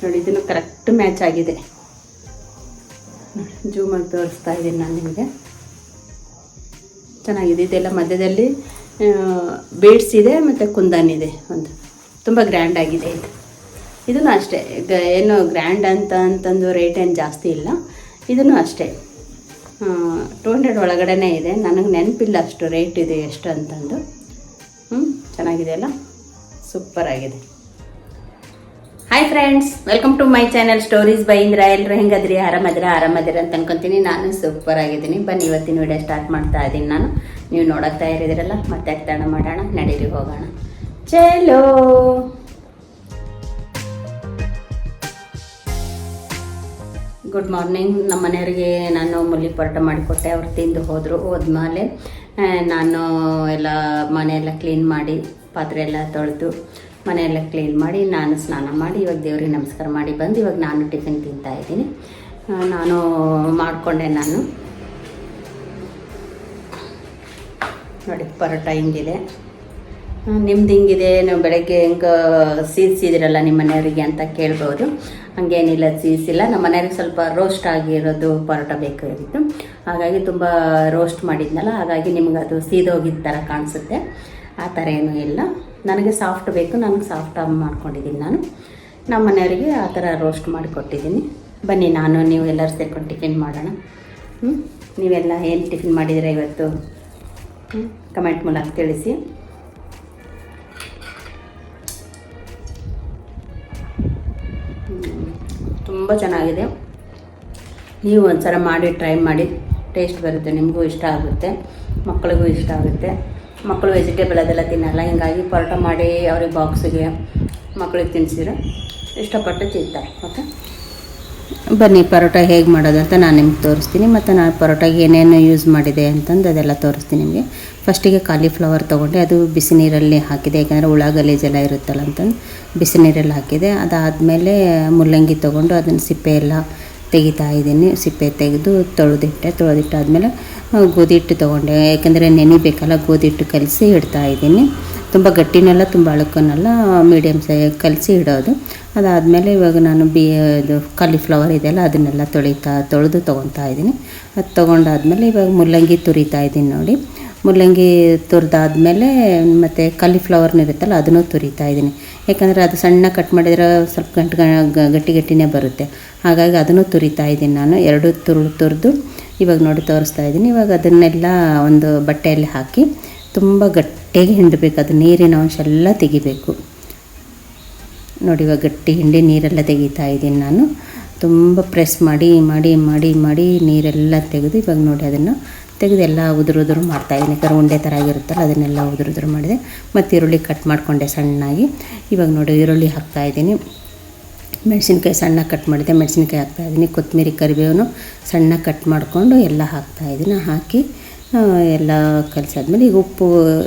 ನೋಡಿ, ಇದನ್ನು correct match ಆಗಿದೆ. ಜೂಮಾಗಿ ತೋರಿಸ್ತಾ ಇದ್ದೀನಿ ನಾನು ನಿಮಗೆ. ಚೆನ್ನಾಗಿದೆ, ಇದೆಲ್ಲ ಮಧ್ಯದಲ್ಲಿ ಬೀಡ್ಸ್ ಇದೆ ಮತ್ತು ಕುಂದನ್ ಇದೆ ಒಂದು. ತುಂಬ ಗ್ರ್ಯಾಂಡ್ ಆಗಿದೆ ಇದು. ಇದನ್ನು ಅಷ್ಟೇ ಏನು ಗ್ರ್ಯಾಂಡ್ ಅಂತ ಅಂತಂದು ರೇಟ್ ಏನು ಜಾಸ್ತಿ ಇಲ್ಲ. ಇದನ್ನು ಅಷ್ಟೇ. ಟೂ ಹಂಡ್ರೆಡ್ ಒಳಗಡೆನೇ ಇದೆ. ನನಗೆ ನೆನಪಿಲ್ಲ ಅಷ್ಟು ರೇಟ್ ಇದೆ ಎಷ್ಟು ಅಂತಂದು. ಹ್ಞೂ ಚೆನ್ನಾಗಿದೆ ಅಲ್ಲ? ಸೂಪರ್ ಆಗಿದೆ. Hi friends welcome to my channel stories by Indra ಎಲ್ಲರೂ ಹೆಂಗದ್ರಿ? ಆರಾಮದ್ರ? ಆರಾಮದಿರ ಅಂತ ಅನ್ಕೊಂತೀನಿ. ನಾನು ಸೂಪರ್ ಆಗಿದ್ದೀನಿ. ಬನ್ನಿ, ಇವತ್ತಿನ ವಿಡಿಯೋ ಸ್ಟಾರ್ಟ್ ಮಾಡ್ತಾ ಇದ್ದೀನಿ ನಾನು. ನೀವು ನೋಡಕ್ತಾ ತಯಾರಿದಿರಲ್ಲ ಮತ್ತೆ ತಡ ಮಾಡೋಣ, ನಡೀರಿ, ಹೋಗೋಣ. ಚಲೋ! ಗುಡ್ ಮಾರ್ನಿಂಗ್ ನಮ್ಮ ಮನೆಯವರಿಗೆ ನಾನು ಮುಲ್ಲಿ ಪರೋಟ ಮಾಡಿಕೊಟ್ಟೆ. ಅವ್ರು ತಿಂದು ಹೋದರು, ಹೋದ್ಮೇಲೆ ನಾನು ಎಲ್ಲ ಮನೆಯೆಲ್ಲ ಕ್ಲೀನ್ ಮಾಡಿ, ಪಾತ್ರೆ ಎಲ್ಲ ತೊಳೆದು ಮನೆಯೆಲ್ಲ ಕ್ಲೀನ್ ಮಾಡಿ, ನಾನು ಸ್ನಾನ ಮಾಡಿ, ಇವಾಗ ದೇವ್ರಿಗೆ ನಮಸ್ಕಾರ ಮಾಡಿ ಬಂದು ಇವಾಗ ನಾನು ಟಿಫಿನ್ ತಿಂತಾ ಇದ್ದೀನಿ. ನಾನು ಮಾಡಿಕೊಂಡೆ ನಾನು. ನೋಡಿ, ಪರೋಟ ಹಿಂಗಿದೆ. ನಿಮ್ದು ಹಿಂಗಿದೆ, ನೀವು ಬೆಳಗ್ಗೆ ಹೆಂಗೆ ಸೀಸಿದಿರಲ್ಲ ನಿಮ್ಮ ಮನೆಯವರಿಗೆ ಅಂತ ಕೇಳ್ಬೋದು. ಹಂಗೇನಿಲ್ಲ ಸೀಸಿಲ್ಲ ನಮ್ಮ ಮನೆಯವ್ರಿಗೆ ಸ್ವಲ್ಪ ರೋಸ್ಟ್ ಆಗಿರೋದು ಪರೋಟ ಬೇಕಾಗಿತ್ತು ಹಾಗಾಗಿ ತುಂಬ ರೋಸ್ಟ್ ಮಾಡಿದ್ನಲ್ಲ, ಹಾಗಾಗಿ ನಿಮ್ಗೆ ಅದು ಸೀದೋಗಿದ್ದ ಥರ ಕಾಣಿಸುತ್ತೆ. ಆ ಥರ ಏನೂ ಇಲ್ಲ. ನನಗೆ ಸಾಫ್ಟ್ ಬೇಕು, ನನಗೆ ಸಾಫ್ಟ್ ಮಾಡ್ಕೊಂಡಿದ್ದೀನಿ ನಾನು. ನಮ್ಮ ಮನೆಯವರಿಗೆ ಆ ಥರ ರೋಸ್ಟ್ ಮಾಡಿ ಕೊಟ್ಟಿದ್ದೀನಿ. ಬನ್ನಿ, ನಾನು, ನೀವು ಎಲ್ಲರೂ ಸೇರ್ಕೊಂಡು ಟಿಫಿನ್ ಮಾಡೋಣ. ಹ್ಞೂ ನೀವೆಲ್ಲ ಏನು ಟಿಫಿನ್ ಮಾಡಿದ್ರೆ ಇವತ್ತು? ಕಮೆಂಟ್ ಮೂಲಕ ತಿಳಿಸಿ. ತುಂಬ ಚೆನ್ನಾಗಿದೆ. ನೀವು ಒಂದ್ಸಲ ಮಾಡಿ, ಟ್ರೈ ಮಾಡಿ. ಟೇಸ್ಟ್ ಬರುತ್ತೆ, ನಿಮಗೂ ಇಷ್ಟ ಆಗುತ್ತೆ, ಮಕ್ಕಳಿಗೂ ಇಷ್ಟ ಆಗುತ್ತೆ. ಮಕ್ಕಳು ವೆಜಿಟೇಬಲ್ ಅದೆಲ್ಲ ತಿನ್ನಲ್ಲ. ಹಿಂಗಾಗಿ ಪರೋಟ ಮಾಡಿ ಅವ್ರಿಗೆ ಬಾಕ್ಸಿಗೆ ಮಕ್ಕಳಿಗೆ ತಿನ್ನಿಸಿದ್ರೆ ಇಷ್ಟಪಟ್ಟು ತಿಂತಾರೆ ಓಕೆ ಬನ್ನಿ, ಪರೋಟ ಹೇಗೆ ಮಾಡೋದು ಅಂತ ನಾನು ನಿಮ್ಗೆ ತೋರಿಸ್ತೀನಿ. ಮತ್ತು ನಾನು ಪರೋಟಾಗೆ ಏನೇನು ಯೂಸ್ ಮಾಡಿದೆ ಅಂತಂದು ಅದೆಲ್ಲ ತೋರಿಸ್ತೀನಿ ನಿಮಗೆ. ಫಸ್ಟಿಗೆ ಕಾಲಿಫ್ಲವರ್ ತೊಗೊಂಡೆ. ಅದು ಬಿಸಿ ನೀರಲ್ಲಿ ಹಾಕಿದೆ. ಯಾಕಂದರೆ ಉಳಾಗಲೀಜೆಲ್ಲ ಗಲೀಜೆಲ್ಲ ಇರುತ್ತಲ್ಲ ಅಂತಂದು ಬಿಸಿ ನೀರಲ್ಲಿ ಹಾಕಿದೆ. ಅದಾದಮೇಲೆ ಮುಲ್ಲಂಗಿ ತೊಗೊಂಡು ಅದನ್ನು ಸಿಪ್ಪೆ ಎಲ್ಲ ತೆಗಿತಾ ಇದ್ದೀನಿ, ಸಿಪ್ಪೆ ತೆಗೆದು ತೊಳೆದಿಟ್ಟೆ. ತೊಳೆದಿಟ್ಟಾದ್ಮೇಲೆ ಗೋಧಿ ಹಿಟ್ಟು ತೊಗೊಂಡೆ. ಯಾಕೆಂದರೆ ನೆನಿಬೇಕಲ್ಲ ಗೋಧಿ ಹಿಟ್ಟು ಕಲಸಿ ಇಡ್ತಾ ಇದ್ದೀನಿ. ತುಂಬ ಗಟ್ಟಿನೆಲ್ಲ, ತುಂಬ ಅಳಕನ್ನೆಲ್ಲ ಮೀಡಿಯಮ್ ಸೈ ಕಲಸಿ ಇಡೋದು. ಅದಾದಮೇಲೆ ಇವಾಗ ನಾನು ಬಿ, ಇದು ಕಾಲಿಫ್ಲವರ್ ಇದೆಯಲ್ಲ, ಅದನ್ನೆಲ್ಲ ತೊಳಿತಾ, ತೊಳೆದು ತೊಗೊತಾ ಇದ್ದೀನಿ. ಅದು ತೊಗೊಂಡಾದ್ಮೇಲೆ ಇವಾಗ ಮುಲ್ಲಂಗಿ ತುರಿತಾ ಇದ್ದೀನಿ ನೋಡಿ. ಮುಲ್ಲಂಗಿ ತುರಿದಾದ್ಮೇಲೆ ಮತ್ತು ಕಾಲಿಫ್ಲವರ್ನ ಇರುತ್ತಲ್ಲ, ಅದನ್ನು ತುರಿತಾ ಇದ್ದೀನಿ. ಯಾಕಂದರೆ ಅದು ಸಣ್ಣ ಕಟ್ ಮಾಡಿದ್ರೆ ಸ್ವಲ್ಪ ಗಂಟು ಗಟ್ಟಿ ಗಟ್ಟಿನೇ ಬರುತ್ತೆ. ಹಾಗಾಗಿ ಅದನ್ನು ತುರಿತಾ ಇದ್ದೀನಿ ನಾನು. ಎರಡು ತುರು, ತುರಿದು ಇವಾಗ ನೋಡಿ ತೋರಿಸ್ತಾ ಇದ್ದೀನಿ. ಇವಾಗ ಅದನ್ನೆಲ್ಲ ಒಂದು ಬಟ್ಟೆಯಲ್ಲಿ ಹಾಕಿ ತುಂಬ ಗಟ್ಟಿಯಾಗಿ ಹಿಂಡಬೇಕು. ಅದು ನೀರಿನ ಅಂಶ ಎಲ್ಲ ತೆಗಿಬೇಕು. ನೋಡಿ ಇವಾಗ ಗಟ್ಟಿ ಹಿಂಡಿ ನೀರೆಲ್ಲ ತೆಗಿತಾ ಇದ್ದೀನಿ ನಾನು. ತುಂಬ ಪ್ರೆಸ್ ಮಾಡಿ ಮಾಡಿ ಮಾಡಿ ಮಾಡಿ ನೀರೆಲ್ಲ ತೆಗೆದು ಇವಾಗ ನೋಡಿ ಅದನ್ನು ತೆಗೆದು ಎಲ್ಲ ಉದುರು ಉದುರು ಮಾಡ್ತಾಯಿದ್ದೀನಿ ಕರು ಉಂಡೆ ಥರ ಆಗಿರುತ್ತಲ್ಲ, ಅದನ್ನೆಲ್ಲ ಉದುರು ಉದುರು ಮಾಡಿದೆ. ಮತ್ತು ಈರುಳ್ಳಿ ಕಟ್ ಮಾಡಿಕೊಂಡೆ ಸಣ್ಣಾಗಿ. ಇವಾಗ ನೋಡಿ, ಈರುಳ್ಳಿ ಹಾಕ್ತಾಯಿದ್ದೀನಿ ಮೆಣಸಿನ್ಕಾಯಿ ಸಣ್ಣ ಕಟ್ ಮಾಡಿದೆ. ಮೆಣಸಿನ್ಕಾಯಿ ಹಾಕ್ತಾಯಿದ್ದೀನಿ ಕೊತ್ತಂಬರಿ ಕರಿಬೇವನ್ನು ಸಣ್ಣ ಕಟ್ ಮಾಡಿಕೊಂಡು ಎಲ್ಲ ಹಾಕ್ತಾಯಿದ್ದೀನಿ ಹಾಕಿ ಎಲ್ಲ ಕಲಿಸಾದ್ಮೇಲೆ ಈಗ ಉಪ್ಪು,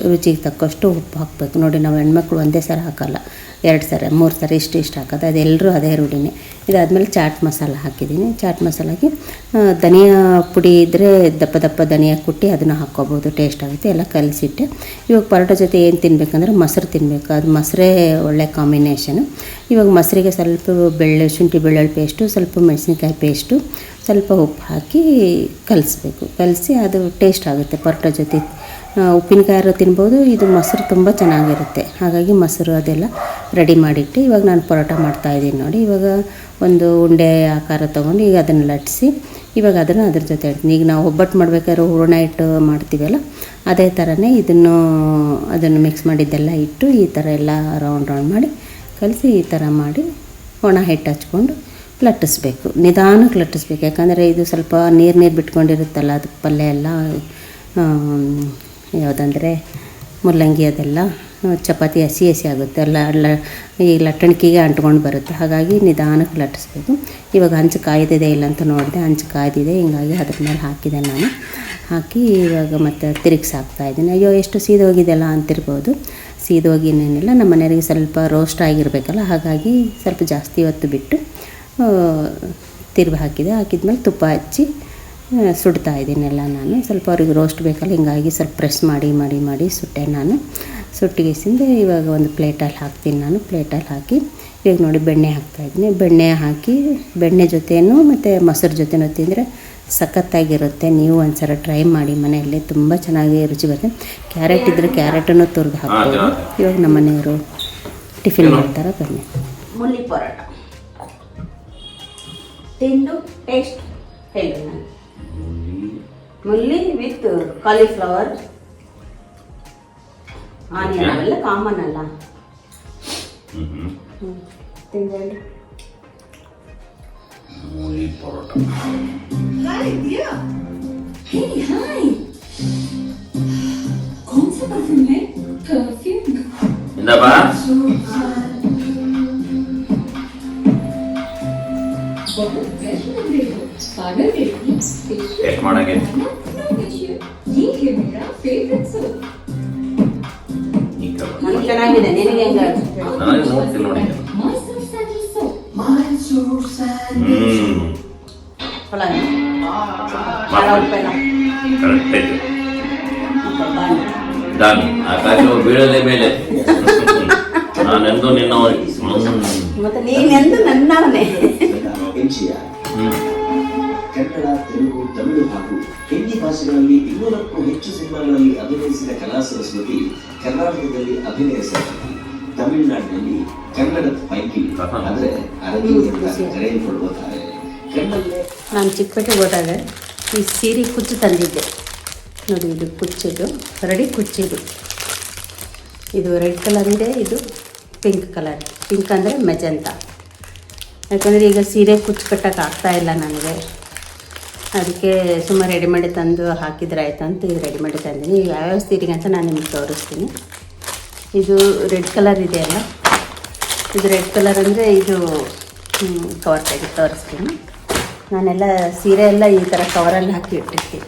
ರುಚಿಗೆ ತಕ್ಕಷ್ಟು ಉಪ್ಪು ಹಾಕಬೇಕು. ನೋಡಿ, ನಾವು ಹೆಣ್ಮಕ್ಳು ಒಂದೇ ಸರ ಹಾಕಲ್ಲ. ಎರಡು ಸರ, ಮೂರು ಸರ ಇಷ್ಟು ಇಷ್ಟು ಹಾಕೋದು. ಅದೆಲ್ಲರೂ ಅದೇ ರೂಢಿನೇ. ಇದಾದಮೇಲೆ ಚಾಟ್ ಮಸಾಲ ಹಾಕಿದ್ದೀನಿ. ಚಾಟ್ ಮಸಾಲಾಗಿ ಧನಿಯಾ ಪುಡಿ ಇದ್ದರೆ ದಪ್ಪ ದಪ್ಪ ಧನಿಯಾ ಕುಟ್ಟಿ ಅದನ್ನು ಹಾಕ್ಕೋಬೋದು. ಟೇಸ್ಟ್ ಆಗುತ್ತೆ. ಎಲ್ಲ ಕಲಸಿಟ್ಟೆ. ಇವಾಗ ಪರೋಟ ಜೊತೆ ಏನು ತಿನ್ನಬೇಕಂದ್ರೆ ಮೊಸರು ತಿನ್ನಬೇಕು ಅದು ಮೊಸರೇ ಒಳ್ಳೆ ಕಾಂಬಿನೇಷನು. ಇವಾಗ ಮೊಸರಿಗೆ ಸ್ವಲ್ಪ ಬೆಳ್ಳೆ ಶುಂಠಿ ಬೆಳ್ಳುಳ್ಳಿ ಪೇಸ್ಟು, ಸ್ವಲ್ಪ ಮೆಣಸಿನ್ಕಾಯಿ ಪೇಸ್ಟು, ಸ್ವಲ್ಪ ಉಪ್ಪು ಹಾಕಿ ಕಲಿಸ್ಬೇಕು. ಕಲಸಿ ಅದು ಟೇಸ್ಟ್ ಆಗುತ್ತೆ ಪರೋಟ ಜೊತೆ. ಉಪ್ಪಿನಕಾಯಿ ಉಪ್ಪಿನಕಾಯಿ ತಿನ್ಬೋದು, ಇದು ಮೊಸರು ತುಂಬ ಚೆನ್ನಾಗಿರುತ್ತೆ. ಹಾಗಾಗಿ ಮೊಸರು ಅದೆಲ್ಲ ರೆಡಿ ಮಾಡಿಟ್ಟು ಇವಾಗ ನಾನು ಪರೋಟ ಮಾಡ್ತಾಯಿದ್ದೀನಿ ನೋಡಿ. ಇವಾಗ ಒಂದು ಉಂಡೆ ಆಕಾರ ತೊಗೊಂಡು ಈಗ ಅದನ್ನು ಲಟ್ಟಿಸಿ ಇವಾಗ ಅದನ್ನು ಅದ್ರ ಜೊತೆ ಇಡ್ತೀನಿ ಈಗ ನಾವು ಒಬ್ಬಟ್ಟು ಮಾಡ್ಬೇಕಾದ್ರೆ ಹೂರಣ ಇಟ್ಟು ಮಾಡ್ತೀವಲ್ಲ, ಅದೇ ಥರನೇ ಇದನ್ನು ಅದನ್ನು ಮಿಕ್ಸ್ ಮಾಡಿದ್ದೆಲ್ಲ ಇಟ್ಟು ಈ ಥರ ಎಲ್ಲ ರೌಂಡ್ ರೌಂಡ್ ಮಾಡಿ ಕಲಸಿ ಈ ಥರ ಮಾಡಿ ಒಣ ಹಿಟ್ಟು ಹಚ್ಕೊಂಡು ಲಟ್ಟಿಸ್ಬೇಕು. ನಿಧಾನಕ್ಕೆ ಲಟ್ಟಿಸ್ಬೇಕು. ಯಾಕಂದರೆ ಇದು ಸ್ವಲ್ಪ ನೀರು ನೀರು ಬಿಟ್ಕೊಂಡಿರುತ್ತಲ್ಲ, ಅದು ಪಲ್ಯ ಎಲ್ಲ ಯಾವುದಂದರೆ ಮುಲ್ಲಂಗಿ ಅದೆಲ್ಲ, ಚಪಾತಿ ಹಸಿ ಹಸಿ ಆಗುತ್ತೆ. ಅಲ್ಲ ಲ ಈ ಲಟ್ಟಣಿಕೆಗೆ ಅಂಟ್ಕೊಂಡು ಬರುತ್ತೆ. ಹಾಗಾಗಿ ನಿಧಾನಕ್ಕೆ ಲಟ್ಟಿಸ್ಬೇಕು. ಇವಾಗ ಹಂಚು ಕಾಯ್ದಿದೆ ಇಲ್ಲ ಅಂತ ನೋಡಿದೆ, ಹಂಚು ಕಾಯ್ದಿದೆ. ಹಿಂಗಾಗಿ ಅದ್ರ ಮೇಲೆ ಹಾಕಿದೆ ನಾನು. ಹಾಕಿ ಇವಾಗ ಮತ್ತೆ ತಿರುಗಿಸಾಕ್ತಾ ಇದ್ದೀನಿ. ಅಯ್ಯೋ, ಎಷ್ಟು ಸೀದೋಗಿದೆಯಲ್ಲ ಅಂತಿರ್ಬೋದು. ಸೀದೋಗಿನೇನಿಲ್ಲ ನಮ್ಮ ಮನೆಯವರಿಗೆ ಸ್ವಲ್ಪ ರೋಸ್ಟ್ ಆಗಿರಬೇಕಲ್ಲ, ಹಾಗಾಗಿ ಸ್ವಲ್ಪ ಜಾಸ್ತಿ ಹೊತ್ತು ಬಿಟ್ಟು ತಿರುವ ಹಾಕಿದೆ. ಹಾಕಿದ್ಮೇಲೆ ತುಪ್ಪ ಹಚ್ಚಿ ಸುಡ್ತಾ ಸುಡ್ತಾ ಇದ್ದೀನೆಲ್ಲ ನಾನು. ಸ್ವಲ್ಪ ಅವ್ರಿಗೆ ರೋಸ್ಟ್ ಬೇಕಲ್ಲ, ಹಿಂಗಾಗಿ ಸ್ವಲ್ಪ ಪ್ರೆಸ್ ಮಾಡಿ ಮಾಡಿ ಮಾಡಿ ಸುಟ್ಟೆ ನಾನು. ಸುಟ್ಟಿಗೆಸಿಂದ ಇವಾಗ ಒಂದು ಪ್ಲೇಟಲ್ಲಿ ಹಾಕ್ತೀನಿ ನಾನು. ಪ್ಲೇಟಲ್ಲಿ ಹಾಕಿ, ಇವಾಗ ನೋಡಿ ಬೆಣ್ಣೆ ಹಾಕ್ತಾಯಿದ್ದೀನಿ ಬೆಣ್ಣೆ ಹಾಕಿ, ಬೆಣ್ಣೆ ಜೊತೆಯೂ ಮತ್ತು ಮೊಸರು ಜೊತೆನೂ ತಿಂದರೆ ಸಖತ್ತಾಗಿರುತ್ತೆ. ನೀವು ಒಂದ್ಸಲ ಟ್ರೈ ಮಾಡಿ ಮನೆಯಲ್ಲಿ ತುಂಬ ಚೆನ್ನಾಗಿ ರುಚಿ ಬರುತ್ತೆ. ಕ್ಯಾರೆಟ್ ಇದ್ದರೆ ಕ್ಯಾರೆಟನ್ನು ತುರಿದು ಹಾಕ್ಬೋದು. ಇವಾಗ ನಮ್ಮ ಮನೆಯವರು ಟಿಫಿನ್ ಮಾಡ್ತಾರೆ ಬನ್ನಿ. ಮುಲ್ಲಿ ಪರೋಟ. ತಿಂದು ಟೇಸ್ಟ್ ಹೇಳಿ ನಾನು ಮುಲ್ಲಿ ವಿತ್ ಕಾಲಿಫ್ಲವರ್ ಆನಿಯನ್ ಅವೆಲ್ಲ ಕಾಮನ್ ಅಲ್ಲ. ತಿಂದು ಹೇಳಿ. ಮೂಲಿ paratha. Hi, Dia. Hey, hi. कौन सा परफ्यूम है परफ्यूम ಇಂದಪ್ಪ बहुत फ्रेश लग रहे हो पागल है ಟೇಸ್ಟ್ ಮಾಡಕ್ಕೆ ये है मेरा फेवरेट सोप ಈ ಕಲರ್. ನನಗೆ ಚೆನ್ನಾಗಿದೆ ನಿನಗೆ ಹೆಂಗೆ ನನಗೆ ನೋಡ್ತೀನಿ ನೋಡಿ Mysore Sandal soap. ಹ್ಮ್ ಹೊಲ ಖಾರ ಉಪ್ಪೆಲ್ಲ correct ಬಾಯಿ. ಡನ್ ಆಕಾಶ ಬೀಳಲೆ ಮೇಲೆ ನಾನೆಂದು ನಿನ್ನ ಮತ್ತೆ ನೀನೆಂದು ನನ್ನವನೇ ಕನ್ನಡ ತೆಲುಗು ತಮಿಳು ಹಾಗೂ ಹಿಂದಿ ಭಾಷೆಗಳಲ್ಲಿ ಇನ್ನೂರಕ್ಕೂ ಹೆಚ್ಚು ಸಿನಿಮಾಗಳಲ್ಲಿ ಅಭಿನಯಿಸಿದ ಕಲಾ ಸರಸ್ವತಿ ಕರ್ನಾಟಕದಲ್ಲಿ ಅಭಿನಯ ಸರಸ್ವತಿ ತಮಿಳುನಾಡಿನಲ್ಲಿ ಕನ್ನಡದ ಪೈಕಿ ಅಂದ್ರೆ ಅರಣ್ಯ ಅಂತ ಕರೆಯಲ್ಪಡುವ ತಾರೆ ಕನ್ನಡಲ್ಲೇ ನಾನು ಚಿಕ್ಕಪೇಟೆ ಹೋದಾಗ ಈ ಸೀರೆ ಕುಚ್ಚು ತಂದಿದ್ದೆ. ನೋಡಿ, ಇದು ಕುಚ್ಚಿದ್ದು ರೆಡಿ ಕುಚ್ಚಿದು ಇದು ರೆಡ್ ಕಲರ್ ಇದೆ, ಇದು ಪಿಂಕ್ ಕಲರ್ ಪಿಂಕ್ ಅಂದರೆ ಮೆಜಂತ ಯಾಕಂದರೆ ಈಗ ಸೀರೆ ಕುಚ್ಚು ಕಟ್ಟಕ್ಕೆ ಆಗ್ತಾ ಇಲ್ಲ ನನಗೆ. ಅದಕ್ಕೆ ಸುಮ್ಮನೆ ರೆಡಿಮೇಡ್ ತಂದು ಹಾಕಿದ್ರೆ ಆಯ್ತು ಅಂತ ಇದು ರೆಡಿಮೇಡ್ ತಂದೀನಿ. ಯಾವ್ಯಾವ ಸೀರೆಗೆ ಅಂತ ನಾನು ನಿಮ್ಗೆ ತೋರಿಸ್ತೀನಿ. ಇದು ರೆಡ್ ಕಲರ್ ಇದೆಯಲ್ಲ ಇದು ರೆಡ್ ಕಲರ್ ಅಂದರೆ ಇದು ಕವರ್ ತೆಗೆದು ತೋರಿಸ್ತೀನಿ. ನಾನೆಲ್ಲ ಸೀರೆ ಎಲ್ಲ ಈ ಥರ ಕವರಲ್ಲಿ ಹಾಕಿ ಇಟ್ಟಿರ್ತೀನಿ.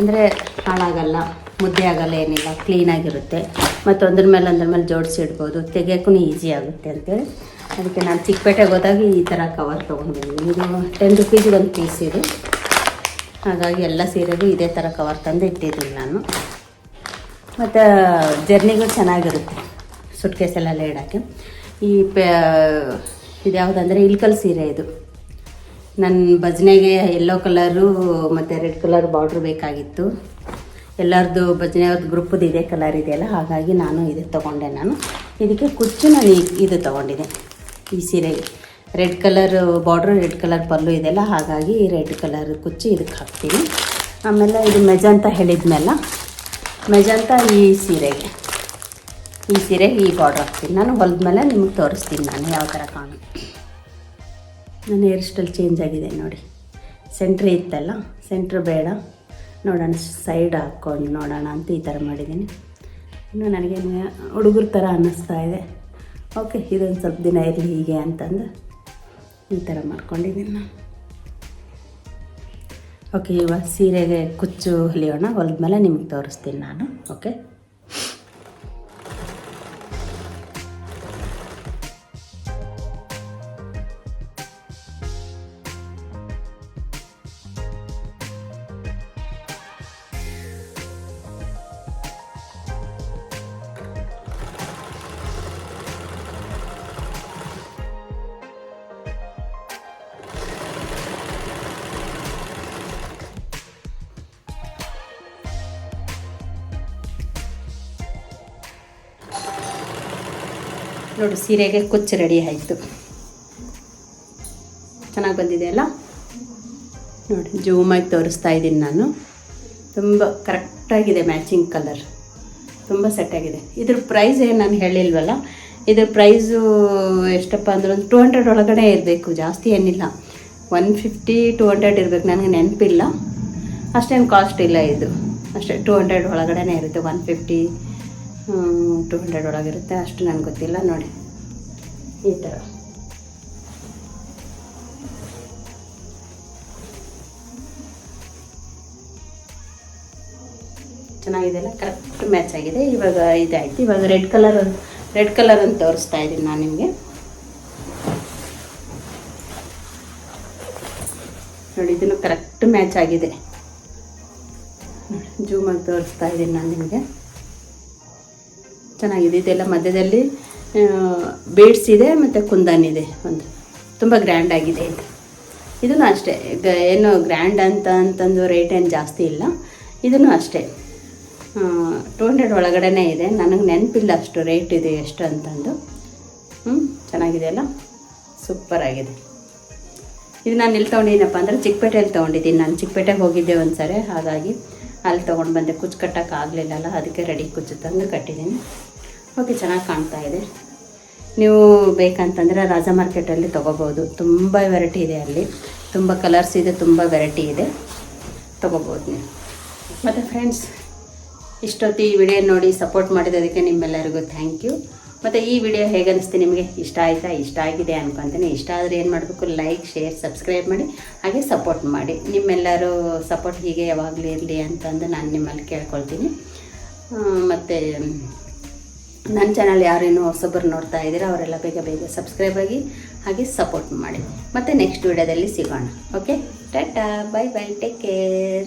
ಅಂದರೆ ಹಾಳಾಗಲ್ಲ, ಮುದ್ದೆ ಆಗಲ್ಲ ಏನಿಲ್ಲ ಕ್ಲೀನಾಗಿರುತ್ತೆ ಮತ್ತು ಒಂದ್ರ ಮೇಲೆ ಒಂದ್ರ ಮೇಲೆ ಜೋಡಿಸಿ ಇಡ್ಬೋದು. ತೆಗಿಯೋಕ್ಕೂ ಈಸಿ ಆಗುತ್ತೆ ಅಂತೇಳಿ. ಅದಕ್ಕೆ ನಾನು ಚಿಕ್ಕಪೇಟೆಗೆ ಹೋದಾಗ ಈ ಥರ ಕವರ್ ತೊಗೊಂಡಿದ್ದೀನಿ. ಇದು ಟೆನ್ ರುಪೀಸಿಗೆ ಒಂದು ಪೀಸ್ ಇದು. ಹಾಗಾಗಿ ಎಲ್ಲ ಸೀರೆಗೂ ಇದೇ ಥರ ಕವರ್ ತಂದು ಇಟ್ಟಿದ್ದೀನಿ ನಾನು. ಮತ್ತು ಜರ್ನಿಗೂ ಚೆನ್ನಾಗಿರುತ್ತೆ. ಸುಟ್ಕೇಸಲ್ಲೆಲ್ಲ ಇಡೋಕ್ಕೆ ಈ ಪ್ಯಾ ಇದು ಯಾವುದಂದ್ರೆ ಇಲ್ಕಲ್ ಸೀರೆ ಇದು. ನನ್ನ ಭಜನೆಗೆ ಯೆಲ್ಲೋ ಕಲರು ಮತ್ತು ರೆಡ್ ಕಲರ್ ಬಾರ್ಡ್ರ್ ಬೇಕಾಗಿತ್ತು. ಎಲ್ಲರದ್ದು ಭಜನೆಯವ್ರದ್ದು ಗ್ರೂಪ್ದು ಇದೇ ಕಲರ್ ಇದೆಯಲ್ಲ, ಹಾಗಾಗಿ ನಾನು ಇದು ತೊಗೊಂಡೆ ನಾನು. ಇದಕ್ಕೆ ಕುಚ್ಚು ನಾನು ಇದು ತೊಗೊಂಡಿದ್ದೆ. ಈ ಸೀರೆಗೆ red colour border red colour pallu ಇದೆಯಲ್ಲ ಹಾಗಾಗಿ ರೆಡ್ ಕಲರ್ ಕುಚ್ಚು ಇದಕ್ಕೆ ಹಾಕ್ತೀನಿ. ಆಮೇಲೆ ಇದು ಮೆಜಂತ ಹೇಳಿದ್ಮೇಲೆ ಮೆಜಂತ ಈ ಸೀರೆಗೆ. ಈ ಸೀರೆಗೆ ಈ ಬಾರ್ಡ್ರ್ ಹಾಕ್ತೀನಿ. ನಾನು ಹೊಲ್ದ್ಮೇಲೆ ನಿಮಗೆ ತೋರಿಸ್ತೀನಿ ನಾನು ಯಾವ ಥರ ಕಾಣು ನನ್ನ ಹೇರ್ ಸ್ಟೈಲ್ ಚೇಂಜ್ ಆಗಿದೆ ನೋಡಿ. ಸೆಂಟ್ರ್ ಇತ್ತಲ್ಲ ಸೆಂಟ್ರ್ ಬೇಡ. ನೋಡೋಣ ಸೈಡ್ ಹಾಕ್ಕೊಂಡು ನೋಡೋಣ ಅಂತ ಈ ಥರ ಮಾಡಿದ್ದೀನಿ. ಇನ್ನು ನನಗೆ ಹುಡುಗರ ಥರ ಅನ್ನಿಸ್ತಾ ಇದೆ. ಓಕೆ ಇದೊಂದು ಸ್ವಲ್ಪ ದಿನ ಇರಲಿ ಹೀಗೆ ಅಂತಂದು ಈ ಥರ ಮಾಡ್ಕೊಂಡಿದ್ದೀನಿ ನಾನು. ಓಕೆ ಇವಾಗ ಸೀರೆಗೆ ಕುಚ್ಚು ಹೊಲಿಯೋಣ. ಹೊಲಿದ್ಮೇಲೆ ನಿಮ್ಗೆ ತೋರಿಸ್ತೀನಿ ನಾನು. ಓಕೆ ನೋಡಿ, ಸೀರೆಗೆ ಕುಚ್ಚು ರೆಡಿ ಆಯಿತು. ಚೆನ್ನಾಗಿ ಬಂದಿದೆ ಅಲ್ಲ? ನೋಡಿ ಜೂಮಾಗಿ ತೋರಿಸ್ತಾ ಇದ್ದೀನಿ ನಾನು. ತುಂಬ ಕರೆಕ್ಟಾಗಿದೆ ಮ್ಯಾಚಿಂಗ್ ಕಲರ್ ತುಂಬ ಸೆಟ್ ಆಗಿದೆ. ಇದ್ರ ಪ್ರೈಸ್ ಏನು ನಾನು ಹೇಳಿಲ್ವಲ್ಲ? ಇದ್ರ ಪ್ರೈಸು ಎಷ್ಟಪ್ಪ ಅಂದ್ರೆ ಒಂದು ಟೂ ಹಂಡ್ರೆಡ್ ಒಳಗಡೆ ಇರಬೇಕು, ಜಾಸ್ತಿ ಏನಿಲ್ಲ. ಒನ್ ಫಿಫ್ಟಿ ಟೂ ಹಂಡ್ರೆಡ್ ಇರಬೇಕು, ನನಗೆ ನೆನಪಿಲ್ಲ. ಅಷ್ಟೇನು ಕಾಸ್ಟ್ ಇಲ್ಲ ಇದು. ಅಷ್ಟೇ ಟೂ ಹಂಡ್ರೆಡ್ ಒಳಗಡೆ ಇರುತ್ತೆ ಒನ್ ಫಿಫ್ಟಿ ಟೂ ಹಂಡ್ರೆಡ್ ಒಳಗಿರುತ್ತೆ ಅಷ್ಟು ನನಗೆ ಗೊತ್ತಿಲ್ಲ, ನೋಡಿ. ಈ ಥರ ಚೆನ್ನಾಗಿದೆಲ್ಲ ಕರೆಕ್ಟ್ ಮ್ಯಾಚ್ ಆಗಿದೆ. ಇವಾಗ ಇದಾಯ್ತು. ಇವಾಗ ರೆಡ್ ಕಲರ್ ರೆಡ್ ಕಲರ್ ಅಂತ ತೋರಿಸ್ತಾ ಇದ್ದೀನಿ ನಾನು ನಿಮಗೆ. ನೋಡಿ, ಇದನ್ನು ಕರೆಕ್ಟ್ ಮ್ಯಾಚ್ ಆಗಿದೆ. ಜೂಮಾಗಿ ತೋರಿಸ್ತಾ ಇದ್ದೀನಿ ನಾನು ನಿಮಗೆ. ಚೆನ್ನಾಗಿದೆ. ಇದೆಲ್ಲ ಮಧ್ಯದಲ್ಲಿ ಬೀಡ್ಸ್ ಇದೆ ಮತ್ತು ಕುಂದನ್ ಇದೆ ಒಂದು. ತುಂಬ ಗ್ರ್ಯಾಂಡ್ ಆಗಿದೆ ಇದು. ಇದನ್ನು ಅಷ್ಟೇ. ಏನು ಗ್ರ್ಯಾಂಡ್ ಅಂತ ಅಂತಂದು ರೇಟ್ ಏನು ಜಾಸ್ತಿ ಇಲ್ಲ. ಇದನ್ನು ಅಷ್ಟೇ. ಟೂ ಹಂಡ್ರೆಡ್ ಒಳಗಡೆನೇ ಇದೆ. ನನಗೆ ನೆನಪಿಲ್ಲ ಅಷ್ಟು ರೇಟ್ ಇದೆ ಎಷ್ಟು ಅಂತಂದು. ಹ್ಞೂ ಚೆನ್ನಾಗಿದೆ ಅಲ್ಲ? ಸೂಪರ್ ಆಗಿದೆ. ಇದು ನಾನು ಎಲ್ಲಿ ತೊಗೊಂಡಿದ್ದೀನಪ್ಪ ಅಂದರೆ ಚಿಕ್ಕಪೇಟೆಯಲ್ಲಿ ತೊಗೊಂಡಿದ್ದೀನಿ. ನಾನು ಚಿಕ್ಕಪೇಟೆಗೆ ಹೋಗಿದ್ದೆ ಒಂದು ಸರಿ ಹಾಗಾಗಿ ಅಲ್ಲಿ ತೊಗೊಂಡು ಬಂದೆ. ಕುಚ್ಚು ಕಟ್ಟಕ್ಕೆ ಆಗಲಿಲ್ಲಲ್ಲ, ಅದಕ್ಕೆ ರೆಡಿ ಕುಚ್ಚು ತಂದು ಕಟ್ಟಿದ್ದೀನಿ. ಓಕೆ ಚೆನ್ನಾಗಿ ಕಾಣ್ತಾ ಇದೆ. ನೀವು ಬೇಕಂತಂದರೆ ರಾಜ ಮಾರ್ಕೆಟಲ್ಲಿ ತೊಗೋಬೋದು. ತುಂಬ ವೆರೈಟಿ ಇದೆ ಅಲ್ಲಿ. ತುಂಬ ಕಲರ್ಸ್ ಇದೆ, ತುಂಬ ವೆರೈಟಿ ಇದೆ. ತೊಗೋಬೋದು ನೀವು. ಮತ್ತು ಫ್ರೆಂಡ್ಸ್ ಇಷ್ಟೊತ್ತು ಈ ವಿಡಿಯೋ ನೋಡಿ ಸಪೋರ್ಟ್ ಮಾಡಿದ್ದಕ್ಕೆ ನಿಮ್ಮೆಲ್ಲರಿಗೂ ಥ್ಯಾಂಕ್ ಯು ಮತ್ತು ಈ ವಿಡಿಯೋ ಹೇಗೆ ಅನಿಸ್ತು ನಿಮಗೆ? ಇಷ್ಟ ಆಯಿತಾ? ಇಷ್ಟ ಆಗಿದೆ ಅನ್ಕೊತೀನಿ. ಇಷ್ಟ ಆದರೆ ಏನು ಮಾಡಬೇಕು? ಲೈಕ್ ಶೇರ್ ಸಬ್ಸ್ಕ್ರೈಬ್ ಮಾಡಿ, ಹಾಗೆ ಸಪೋರ್ಟ್ ಮಾಡಿ. ನಿಮ್ಮೆಲ್ಲರೂ ಸಪೋರ್ಟ್ ಹೀಗೆ ಯಾವಾಗಲೂ ಇರಲಿ ಅಂತಂದು ನಾನು ನಿಮ್ಮಲ್ಲಿ ಕೇಳ್ಕೊಳ್ತೀನಿ. ಮತ್ತು ನನ್ನ ಚಾನಲ್ ಯಾರೇನು ಹೊಸೊಬ್ಬರು ನೋಡ್ತಾ ಇದ್ದೀರಾ, ಅವರೆಲ್ಲ ಬೇಗ ಬೇಗ ಸಬ್ಸ್ಕ್ರೈಬ್ ಆಗಿ, ಹಾಗೆ ಸಪೋರ್ಟ್ ಮಾಡಿ. ಮತ್ತು ನೆಕ್ಸ್ಟ್ ವಿಡಿಯೋದಲ್ಲಿ ಸಿಗೋಣ. Okay tata bye bye take care